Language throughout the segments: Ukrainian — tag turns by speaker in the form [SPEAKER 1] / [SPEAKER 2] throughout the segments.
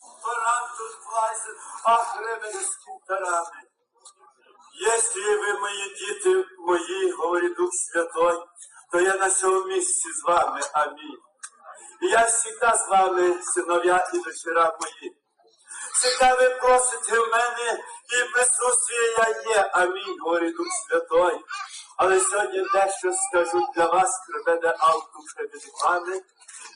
[SPEAKER 1] Баран тут влазит, а хребет с кінтарами. Если ви, мої діти мої, говорить Дух Святой, то я на цьому місці з вами. Амінь. Я завжди з вами, синов'я і дочера мої. Всегда ви просите в мене, і присутствие я є. Амінь, говорить Дух Святой. Але сьогодні дещо скажу для вас, криведе Алку Хребетиками.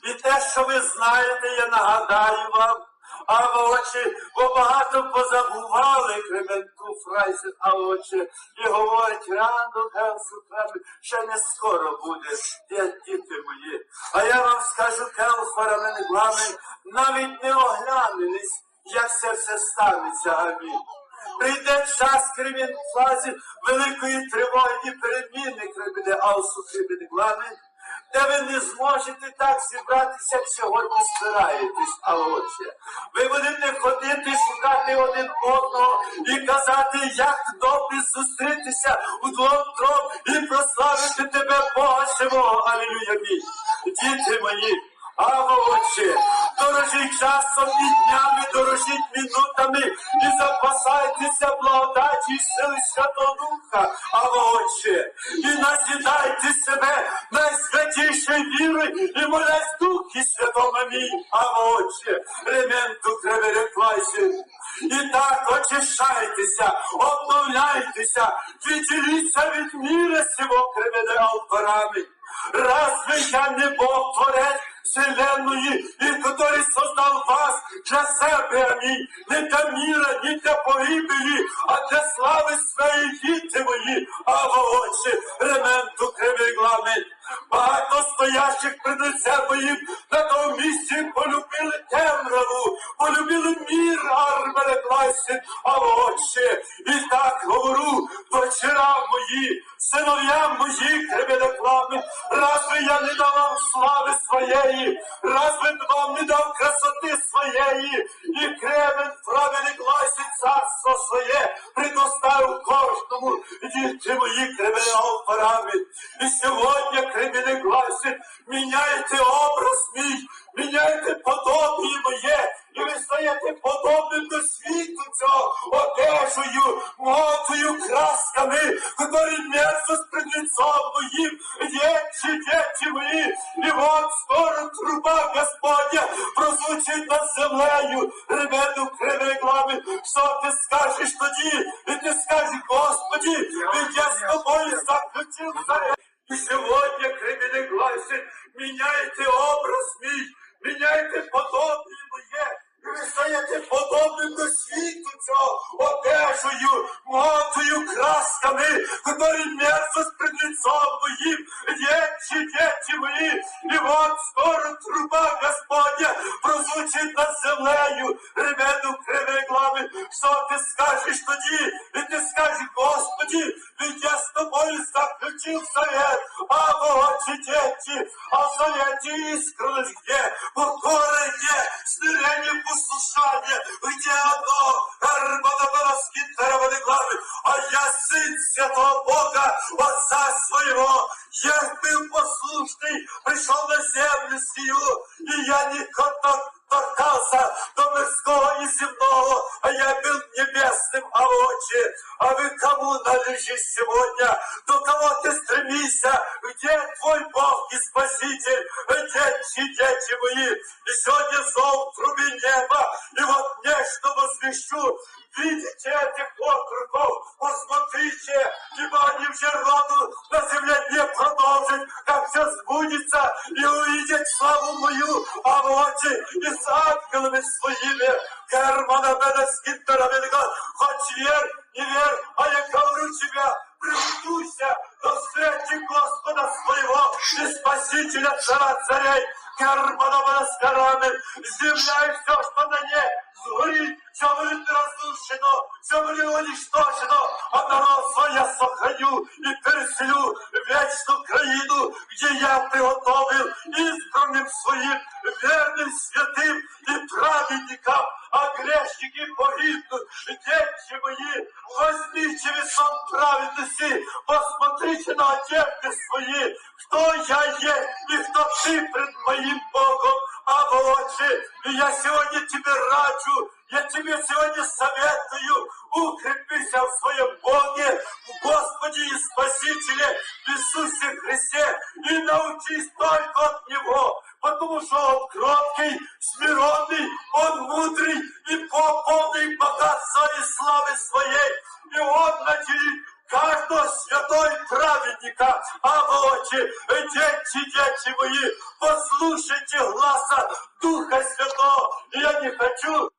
[SPEAKER 1] І те, що ви знаєте, я нагадаю вам. А очі, бо багато позабували Кременку фрайзи, а очі, і говорять, рано Кремль, ще не скоро буде, де діти мої. А я вам скажу, Келфара мене главне, навіть не оглянулись, як це все станеться, амінь. Прийде час кремін фазі великої тривоги і переміни креміне Алсу креміне главне, де ви не зможете так зібратися, як сьогодні збираєтесь, а отче. Ви будете ходити, шукати один одного і казати, як добре зустрітися у двох трьох і прославити тебе, Бога живого. Алілюя мій. Діти мої. А отче, дорожіть часом і днями, дорожіть минутами і запасайтеся благодаті і сили Святого Духа, а отче, і назідайте себе найсвятішої віри і молясь Духі Святому мій, а отче, ременту кревереклайся. І так очищайтеся, обновляйтеся, відділіться від міра сього криведе алфарами. Разве я не Бог Творець Вселенної, і который создал вас для себе, амінь, не для міра, ні для погибелі, а для слави своєї діти мої, а очі, ременту кривий главний. Багато стоящих перед лицем моїм на тому місці полюбили темряву, полюбили мір, армере класі, а очі. І так говорю, дочерам мої, синов'ям мої, кривелеклами, разве я не дав вам слави своєї, разве вам не дав красоти своєї, і кремен праведний власть царство своє, предоставив кожному, діти мої кривеного парами. І сьогодні кривений класі, міняйте образ мій, міняйте подобі моє, і ви стаєте подобним до світу цього одежею, модою, красками, які мерзость пред лицом моїм, дети мої, і вот скоро труба Господня прозвучить над землею, ребеду кривеглами, що ти скажеш тоді, і ти скажеш, Господи, ведь я з тобою заключив завет. І сьогодні кривіни гласить, міняйте образ мій, міняйте і ви стаєте подобним до світу цього одежею, мотою, красками, котрі мерзость пред лицом моїм, дети, дети мої, і вот скоро труба Господня прозвучить над землею, ребеду кривеглами, що ти скажеш тоді, і ти скажеш, а в завете искрылось где? Покора где? Смирение, послушание, где оно? Арбадабараски тарабаны главы, а я сын святого Бога, Отца своего, я был послушный, пришел на землю сию, и я не кото- торкался до мирского и земного, а я вы кому належишь сегодня, до кого ты стремишься, где твой Бог и Спаситель, дети, дети мои, и сегодня зов в трубе неба, и вот нечто возвещу, Видите этих округов, посмотрите, ибо они вже роду на земле не продолжить, как все сбудется, и увидеть славу мою, а вот и с ангелами своими, Германа мене скинтерами, хоть верь, не верь, тебя, приготуйся до святи Господа своего и Спасителя цара царей, мене с земля и все, что на ней, сгорит, все будет разрушено, все будет уничтожено, а народ свой я сохраню и переселю в вечную краину, где я приготовил избранным своим верным святым и праведникам, а грешники погибнут. Дети мои, возьмите весон праведности, посмотрите на одежды свои, кто я есть и кто ты пред моим Богом, а Отче, и я сегодня тебе раджу, я Тебе сегодня советую, укрепися в своем Боге, в Господе и Спасителе Иисусе Христе, и научись только от Него, потому что Он кроткий, смиренный, Он мудрый и полный богатства и славы своей, и Он наделит каждого святой праведника. А отче, дети, дети мои, послушайте гласа Духа Святого. Я не хочу